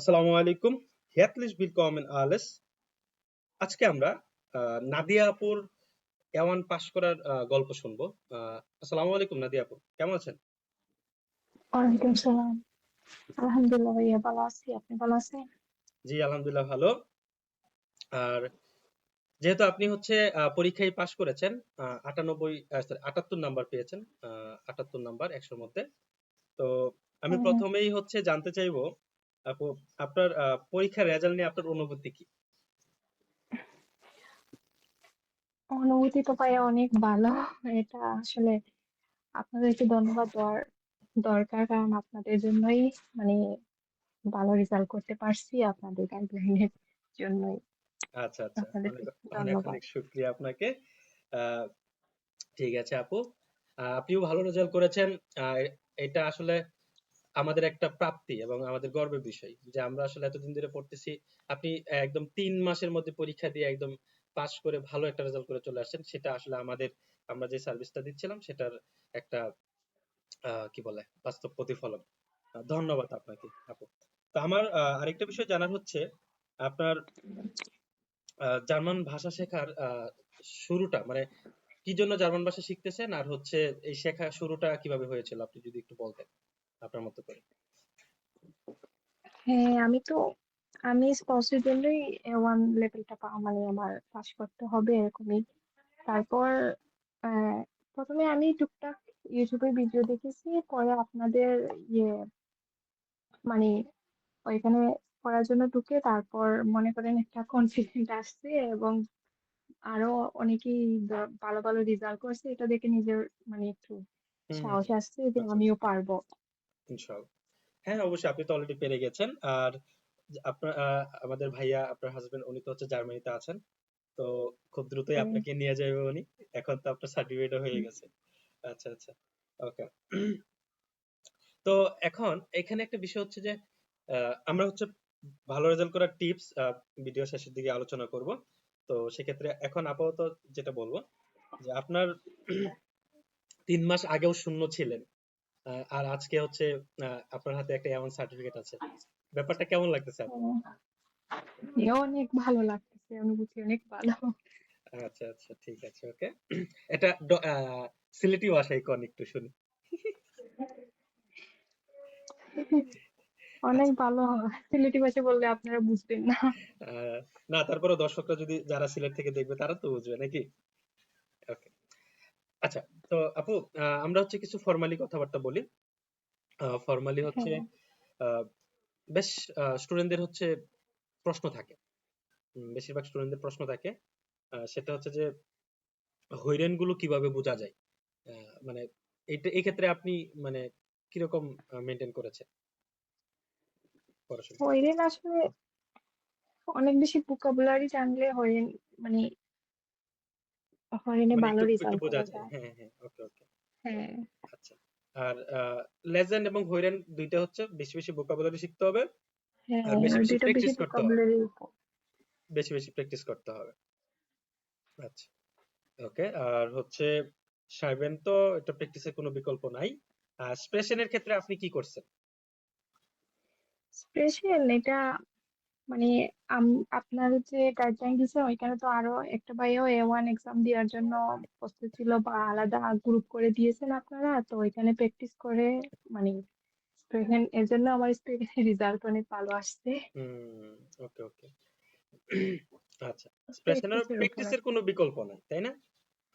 আসসালামু আলাইকুম। Herzlich willkommen alles আজকে আমরা নাদিয়া আপুর এওয়ান পাশ করার গল্প শুনব। আসসালামু আলাইকুম নাদিয়া আপু কেমন আছেন? ওয়ালাইকুম সালাম। আলহামদুলিল্লাহ ভাইয়া ভালো আছি। আপনি ভালো আছেন? জি আলহামদুলিল্লাহ ভালো। আর যেহেতু আপনি হচ্ছে পরীক্ষায় পাশ করেছেন আটানব্বই সরি আটাত্তর নাম্বার পেয়েছেন আটাত্তর নাম্বার একশোর মধ্যে। তো আমি প্রথমেই হচ্ছে জানতে চাইব আপু আপনার পরীক্ষার রেজাল্ট নিয়ে আপনার অনুভূতি কি? অনুভূতি তো ভাইয়া অনেক ভালো। এটা আসলে আপনাদেরকে ধন্যবাদ দেওয়ার দরকার কারণ আপনাদের জন্যই মানে ভালো রেজাল্ট করতে পারছি আপনাদের গাইডলাইনের জন্যই। আচ্ছা আচ্ছা অনেক অনেক শুক্রিয়া আপনাকে। আহ, ঠিক আছে আপু। আপনিও ভালো রেজাল্ট করেছেন। এটা আসলে আমাদের একটা প্রাপ্তি এবং আমাদের গর্বের বিষয় যে আমরা আসলে এতদিন ধরে পড়তেছি, আপনি একদম তিন মাসের মধ্যে পরীক্ষা দিয়ে একদম পাশ করে ভালো একটা রেজাল্ট করে চলে আসছেন, সেটা আসলে আমাদের, আমরা যে সার্ভিসটা দিচ্ছিলাম সেটার একটা কি বলে, বাস্তব প্রতিফলন। ধন্যবাদ আপনাকে, আপু। তো আমার আরেকটা বিষয় জানার হচ্ছে, আপনার জার্মান ভাষা শেখার শুরুটা মানে কি জন্য জার্মান ভাষা শিখতেছেন? আর হচ্ছে এই শেখা শুরুটা কীভাবে হয়েছিল? আপনি যদি একটু বলতেন। আপনার মতো করে? হ্যাঁ আমি তো আমি স্পোর্টসের জন্যই ওয়ান লেভেলটা মানে আমার পাস করতে হবে এরকমই। তারপর প্রথমে আমি টুকটাক ইউটিউবে ভিডিও দেখেছি পরে আপনাদের ইয়ে মানে ওইখানে পড়ার জন্য ঢুকে তারপর মনে করেন একটা কনফিডেন্ট আসছে এবং আরও অনেকেই ভালো ভালো রেজাল্ট করছে এটা দেখে নিজের মানে একটু সাহস আসছে যে আচ্ছা। আমিও পারব। ইনশাআল্লাহ হ্যাঁ অবশ্যই আপনি তো অলরেডি পেরে গেছেন। আর আপনার আমাদের ভাইয়া আপনার হাজবেন্ড উনি তো হচ্ছে জার্মানিতে আছেন। তো খুব দ্রুতই আপনাকে নিয়ে যাবে উনি। এখন তো আপনার সার্টিফিকেটও হয়ে গেছে। আচ্ছা আচ্ছা। ওকে তো এখন এখানে একটা বিষয় হচ্ছে যে আহ, আমরা হচ্ছে ভালো রেজাল্ট করার টিপস ভিডিও শেষের দিকে আলোচনা করব। তো সেক্ষেত্রে এখন আপাতত যেটা বলব যে আপনার তিন মাস আগেও শূন্য ছিলেন। আর আজকে হচ্ছে আপনার হাতে একটা এমন সার্টিফিকেট আছে। ব্যাপারটা কেমন লাগতেছে? আপনার অনেক ভালো লাগতেছে অনুভূতি অনেক ভালো। আচ্ছা আচ্ছা ঠিক আছে ওকে। এটা সিলেটি ভাষায় কোন একটু শুনি। অনেক আচ্ছা ভালো সিলেটি ভাষা বললে আপনারা বুঝবেন না। না তারপরে দর্শকরা যদি যারা সিলেট থেকে দেখবে তারা তো বুঝবে নাকি? ওকে। আচ্ছা তো আপু আহ, আমরা হচ্ছে কিছু ফর্মালি কথাবার্তা বলি। ফর্মালি হচ্ছে হ্যাঁ আহ, বেশ স্টুডেন্টদের হচ্ছে প্রশ্ন থাকে। উম, বেশিরভাগ স্টুডেন্টদের প্রশ্ন থাকে। আহ, সেটা হচ্ছে যে হইরেনগুলো কীভাবে বোঝা যায়? আহ, মানে এইটা এই ক্ষেত্রে আপনি মানে কীরকম মেনটেন করেছেন? পড়াশোনা হরিণ আসলে অনেক বেশি ভোকাবুলারি জানলে হরিণ মানে হরিণে মানে ভালো একটু একটু রেজাল্ট বোঝা করা যায়। যায়। হ্যাঁ হ্যাঁ ওকে ওকে হ্যাঁ। আচ্ছা আর লেজেন্ড এবং হইরেন দুইটা হচ্ছে বেশি বেশি ভোকাবুলারি শিখতে হবে হ্যাঁ আর বেশি বেশি বেশি প্র্যাকটিস করতে হবে। বেশি বেশি প্র্যাকটিস করতে হবে। আচ্ছা ওকে আর হচ্ছে সাইবেন তো এটা প্র্যাকটিসের কোনো বিকল্প নাই। আর স্পেশনের ক্ষেত্রে আপনি কি করছেন? স্পেশাল এটা মানে আম- আপনার যে গাইডলাইন দিছে ওইখানে তো আরও একটা ভাইও এ ওয়ান এক্সাম দেওয়ার জন্য প্রস্তুত ছিল বা আলাদা গ্রুপ করে দিয়েছেন আপনারা তো ওইখানে প্র্যাকটিস করে মানে স্পেশাল এর জন্য আমার স্পেশাল রেজাল্ট অনেক ভালো আসছে। ওকে ওকে আচ্ছা স্পেশনের প্র্যাকটিসের কোনো বিকল্প নাই তাই না?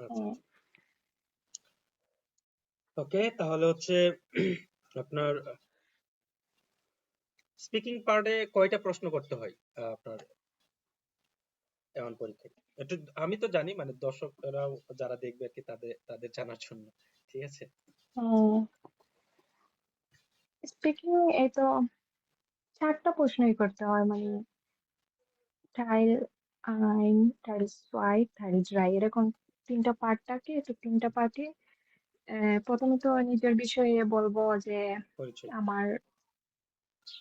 আচ্ছা হ্যাঁ। ওকে তাহলে হচ্ছে আপনার স্পিকিং পার্টে কয়টা প্রশ্ন করতে হয় আপনার এমন পরীক্ষায়? একটু আমি তো জানি মানে দর্শকরাও যারা দেখবে আর কি তাদের তাদের জানার জন্য ঠিক আছে? স্পিকিং এই তো চারটা প্রশ্নই করতে হয় মানে টাইল আইন টাইল সোয়াইপ টাইল ড্রাই এরকম তিনটা পার্ট থাকে তো তিনটা পার্টে প্রথমে তো নিজের বিষয়ে বলব যে আমার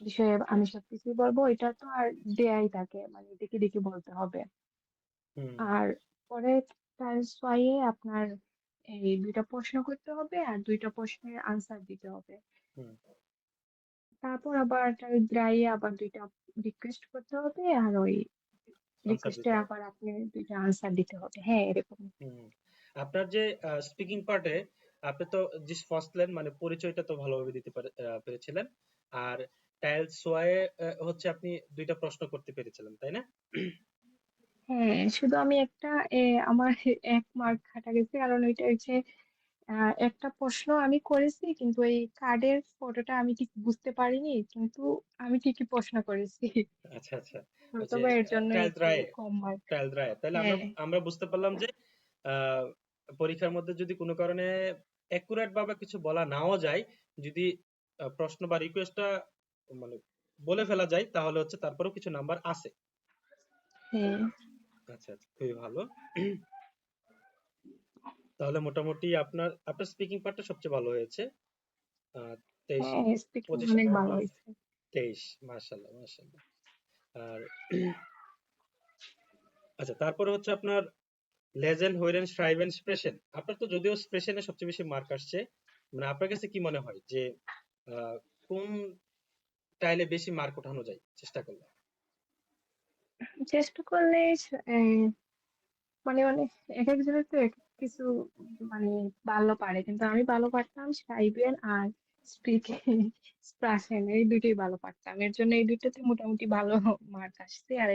বিষয়ে আমি সবকিছু বলব। এটা তো আর দেয়াই থাকে মানে দেখে দেখে বলতে হবে। আর পরে তার সোয়াইয়ে আপনার এই দুইটা প্রশ্ন করতে হবে আর দুইটা প্রশ্নের আনসার দিতে হবে। তারপর আবার ড্রাই আবার দুইটা রিকোয়েস্ট করতে হবে আর ওই রিকোয়েস্টে আবার আপনি দুইটা আনসার দিতে হবে। হ্যাঁ এরকম। আপনার যে স্পিকিং পার্টে আপনি তো যে ফার্স্ট লাইন মানে পরিচয়টা তো ভালোভাবে দিতে পারে- পেরেছিলেন। আর টাইলস ওয়ায়ে হচ্ছে আপনি দুইটা প্রশ্ন করতে পেরেছিলেন তাই না? হ্যাঁ শুধু আমি একটা আমার এক মার্ক কাটা গেছে কারণ ওইটা হচ্ছে একটা প্রশ্ন আমি করেছি কিন্তু এই কার্ডের ফটোটা আমি ঠিক বুঝতে পারিনি কিন্তু আমি ঠিকই প্রশ্ন করেছি। আচ্ছা আচ্ছা। হয়তোবা এর জন্য কম মার্ক রায়ে তাহলে আমরা হ্যাঁ। আমরা বুঝতে পারলাম যে পরীক্ষার মধ্যে যদি কোনো কারণে অ্যাকুরেট ভাবে কিছু বলা নাও যায় যদি প্রশ্ন বা রিকোয়েস্টটা মানে বলে ফেলা যায় তাহলে হচ্ছে তারপরেও কিছু নাম্বার আছে। হ্যাঁ। আচ্ছা আচ্ছা খুবই ভালো। তাহলে মোটামুটি আপনার আপনার স্পিকিং পার্টটা সবচেয়ে ভালো হয়েছে। তেইশ হ্যাঁ পঁচিশ অনেক ভালো হয়েছে। তেইশ মাশাল্লাহ মাশাল্লাহ আর আচ্ছা তারপরে হচ্ছে আপনার লেজেন্ড হোয়েরেন শ্রাইবেন স্প্রেশন আপনার তো যদিও স্প্রেশনে সবচেয়ে বেশি মার্ক আসছে মানে আপনার কাছে কি মনে হয় যে কোন টাইলে বেশি মার্ক ওঠানো যায়, চেষ্টা করলে? চেষ্টা করলে মানে মানে এক একজনের তো এক কিছু মানে ভালো পারে। কিন্তু আমি ভালো পারতাম সাইবেন আর স্পিকিং স্প্রাশন এই দুটোই ভালো পারতাম। এর জন্য এই দুটোতে মোটামুটি ভালো মার্ক আসছে। আর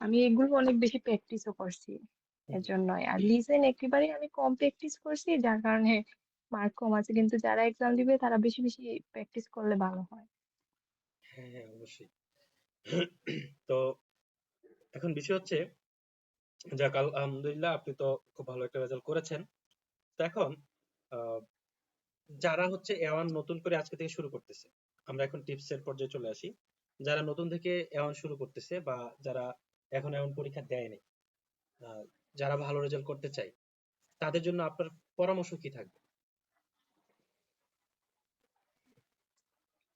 আমি এগুলো অনেক বেশি প্র্যাকটিসও করছি, এর জন্যই। আর লিসেন একেবারে আমি কম প্র্যাকটিস করছি, যার কারণে মার্ক কম আছে। কিন্তু যারা এক্সাম দিবে, তারা বেশি বেশি প্র্যাকটিস করলে ভালো হয়। হ্যাঁ হ্যাঁ অবশ্যই। তো এখন বিষয় হচ্ছে, যাক আলহামদুলিল্লাহ আপনি তো খুব ভালো একটা রেজাল্ট করেছেন। তো এখন যারা হচ্ছে এওয়ান নতুন করে আজকে থেকে শুরু করতেছে, আমরা এখন টিপস এর পর্যায়ে চলে আসি। যারা নতুন থেকে এওয়ান শুরু করতেছে বা যারা এখন এমন পরীক্ষা দেয়নি যারা ভালো রেজাল্ট করতে চায়, তাদের জন্য আপনার পরামর্শ কি থাকবে?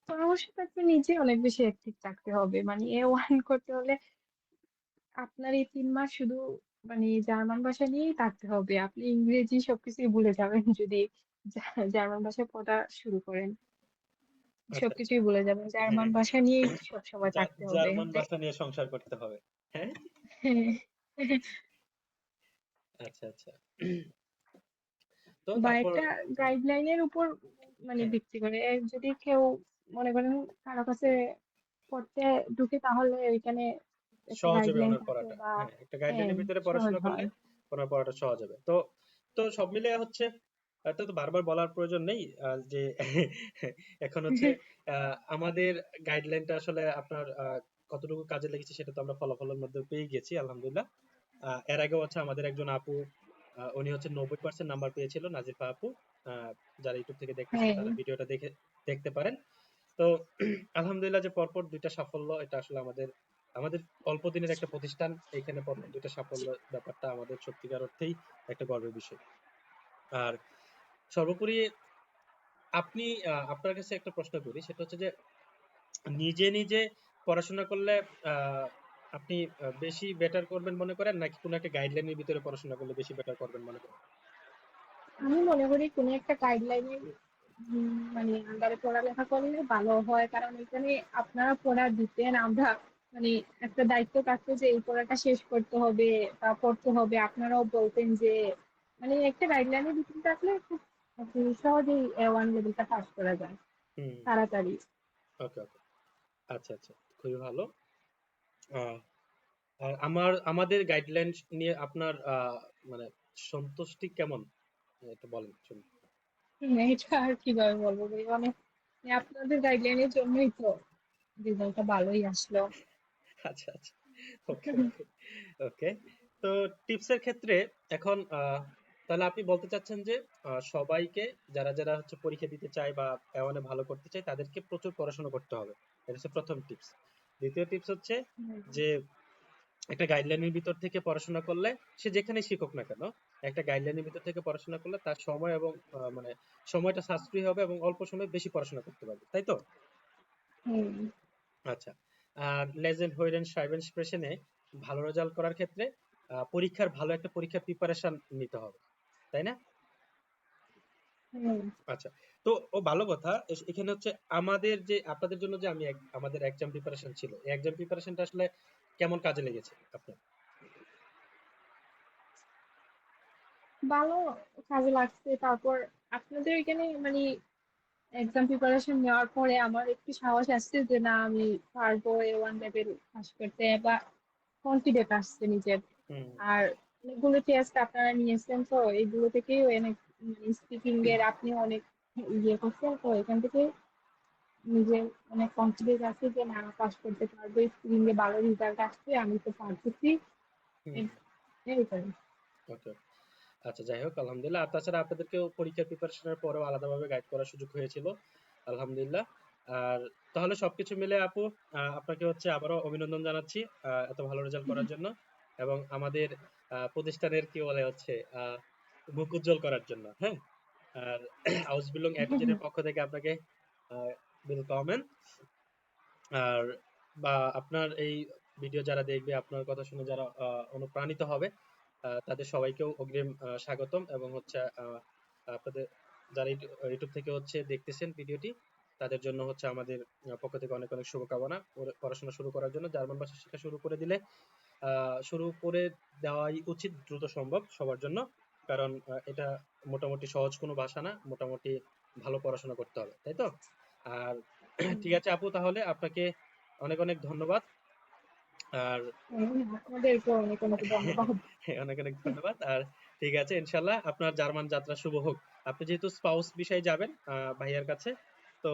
পরামর্শ থাকবে নিজে অনেক বেশি অ্যাক্টিভ থাকতে হবে। মানে এ ওয়ান করতে হলে আপনার এই তিন মাস শুধু মানে জার্মান ভাষা নিয়েই থাকতে হবে। আপনি ইংরেজি সবকিছুই ভুলে যাবেন যদি জার্মান ভাষা পড়া শুরু করেন। আচ্ছা সবকিছুই ভুলে যাবেন। হ্যাঁ। জার্মান ভাষা নিয়েই সবসময় থাকতে হবে। জার্মান ভাষা নিয়ে সংসার করতে হবে। হ্যাঁ? হ্যাঁ। আচ্ছা আচ্ছা। তো বা একটা গাইডলাইনের উপর মানে ভিত্তি করে। যদি কেউ মনে করেন কারও কাছে পড়তে ঢুকে তাহলে ওইখানে সহজ হবে পড়াটা। হ্যাঁ একটা হ্যাঁ গাইডলাইনের ভিতরে পড়াশোনা করলে হয় ওনার পড়াটা সহজ হবে। তো তো সব মিলে হচ্ছে এটা তো বারবার বলার প্রয়োজন নেই যে এখন হচ্ছে আমাদের গাইডলাইনটা আসলে আপনার কতটুকু কাজে লেগেছে সেটা তো আমরা ফলাফলের মধ্যে পেয়ে গেছি আলহামদুলিল্লাহ। এর আগে হচ্ছে আমাদের একজন আপু উনি হচ্ছে নব্বই পার্সেন্ট নাম্বার পেয়েছিল নাজিফা আপু। যারা ইউটিউব থেকে দেখতেছেন হ্যাঁ। তারা ভিডিওটা দেখে দেখতে পারেন। তো আলহামদুলিল্লাহ যে পরপর দুইটা সাফল্য, এটা আসলে আমাদের আমাদের অল্প দিনের একটা প্রতিষ্ঠান এখানে পরপর দুইটা সাফল্য ব্যাপারটা আমাদের সত্যিকার অর্থেই একটা গর্বের বিষয়। আর সর্বোপরি আপনি আপনার কাছে একটা প্রশ্ন করি, সেটা হচ্ছে যে নিজে নিজে পড়াশোনা করলে আপনি বেশি বেটার করবেন মনে করেন, নাকি কোনো একটা গাইডলাইনের ভিতরে পড়াশোনা করলে বেশি বেটার করবেন মনে করেন? আমি মনে করি কোনো একটা গাইডলাইনের মানে আন্ডারে পড়ালেখা করলে ভালো হয়। কারণ এখানে আপনারা পড়া দিতেন আমরা মানে একটা দায়িত্ব থাকতো যে এই পড়াটা শেষ করতে হবে বা পড়তে হবে। আপনারাও বলতেন যে মানে একটা গাইডলাইনের ভিতরে থাকলে খুব সহজেই ওয়ান লেভেলটা পাস করা যায়। তাড়াতাড়ি। ওকে ওকে। আচ্ছা আচ্ছা। খুবই ভালো। আর আমার আমাদের গাইডলাইন নিয়ে আপনার মানে সন্তুষ্টি কেমন? এটা বলেন শুনি এটা আর কীভাবে বলব মানে আপনাদের গাইডলাইনের জন্যই তো রেজাল্টটা ভালোই আসলো। আচ্ছা আচ্ছা। ওকে ওকে ওকে তো টিপসের ক্ষেত্রে এখন তাহলে আপনি বলতে চাচ্ছেন যে সবাইকে যারা যারা হচ্ছে পরীক্ষা দিতে চায় বা এমনে ভালো করতে চায় তাদেরকে প্রচুর পড়াশোনা করতে হবে। এটা হচ্ছে প্রথম টিপস দ্বিতীয় টিপস হচ্ছে যে একটা গাইডলাইনের ভিতর থেকে পড়াশোনা করলে সে যেখানে শিখুক না কেন একটা গাইডলাইনের ভিতর থেকে পড়াশোনা করলে তার সময় এবং মানে সময়টা সাশ্রয়ী হবে এবং অল্প সময়ে বেশি পড়াশোনা করতে পারবে তাই তো? আচ্ছা আর লেজেন্ড হোয়েডেন সাইবেন স্প্রেশনে ভালো রেজাল্ট করার ক্ষেত্রে পরীক্ষার ভালো একটা পরীক্ষার প্রিপারেশন নিতে হবে তাই না? আচ্ছা তো ও ভালো কথা এখানে হচ্ছে আমাদের যে আপনাদের জন্য যে আমি আমাদের এক্সাম প্রিপারেশন ছিল এক্সাম প্রিপারেশনটা আসলে কেমন কাজে লেগেছে আপনার? ভালো কাজে লাগছে। তারপর আপনাদের এখানে মানে এক্সাম প্রিপারেশন নেওয়ার পরে আমার একটু সাহস আসছে যে না আমি পারব এ ওয়ান লেভেল পাস করতে বা কনফিডেন্ট আসছে নিজের। আর অনেকগুলো টেস্ট আপনারা নিয়েছেন তো এইগুলো থেকেই অনেক স্পিকিং এর আপনি অনেক ইয়ে করছেন তো এখান থেকে নিজের অনেক কনফিডেন্স আছে যে না পাস করতে পারব স্পিকিং এ ভালো রেজাল্ট আসছে আমি তো পারতেছি। এইটাই আচ্ছা যাই হোক, আলহামদুলিল্লাহ। আর তাছাড়া আপনাদেরকেও পরীক্ষার প্রিপারেশনের পরেও আলাদাভাবে গাইড করার সুযোগ হয়েছিল, আলহামদুলিল্লাহ। আর তাহলে সবকিছু মিলে আপু আপনাকে হচ্ছে আবারও অভিনন্দন জানাচ্ছি এত ভালো রেজাল্ট করার জন্য এবং আমাদের প্রতিষ্ঠানের কি বলে হচ্ছে মুখ উজ্জ্বল করার জন্য হ্যাঁ? আর হাউস বিলং অ্যাডমিশনের পক্ষ থেকে আপনাকে ওয়েলকামেন আর বা আপনার এই ভিডিও যারা দেখবে, আপনার কথা শুনে যারা অনুপ্রাণিত হবে তাদের সবাইকেও অগ্রিম স্বাগতম এবং হচ্ছে আপনাদের যারা ইউটিউব থেকে হচ্ছে দেখতেছেন ভিডিওটি, তাদের জন্য হচ্ছে আমাদের পক্ষ থেকে অনেক অনেক শুভকামনা পড়াশোনা শুরু করার জন্য। জার্মান ভাষা শেখা শুরু করে দিলে শুরু করে দেওয়াই উচিত দ্রুত সম্ভব সবার জন্য, কারণ এটা মোটামুটি সহজ কোনো ভাষা না, মোটামুটি ভালো পড়াশোনা করতে হবে, তাই তো? আর ঠিক আছে আপু, তাহলে আপনাকে অনেক অনেক ধন্যবাদ। আর অনেক অনেক ধন্যবাদ। অনেক ধন্যবাদ। আর ঠিক আছে ইনশাল্লাহ আপনার জার্মান যাত্রা শুভ হোক। আপনি যেহেতু স্পাউস বিষয়ে যাবেন ভাইয়ার কাছে তো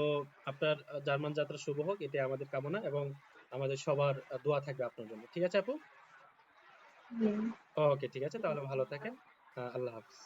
আপনার জার্মান যাত্রা শুভ হোক এটাই আমাদের কামনা এবং আমাদের সবার দোয়া থাকবে আপনার জন্য। ঠিক আছে আপু? ওকে ঠিক আছে তাহলে ভালো থাকেন। আল্লাহ হাফিজ।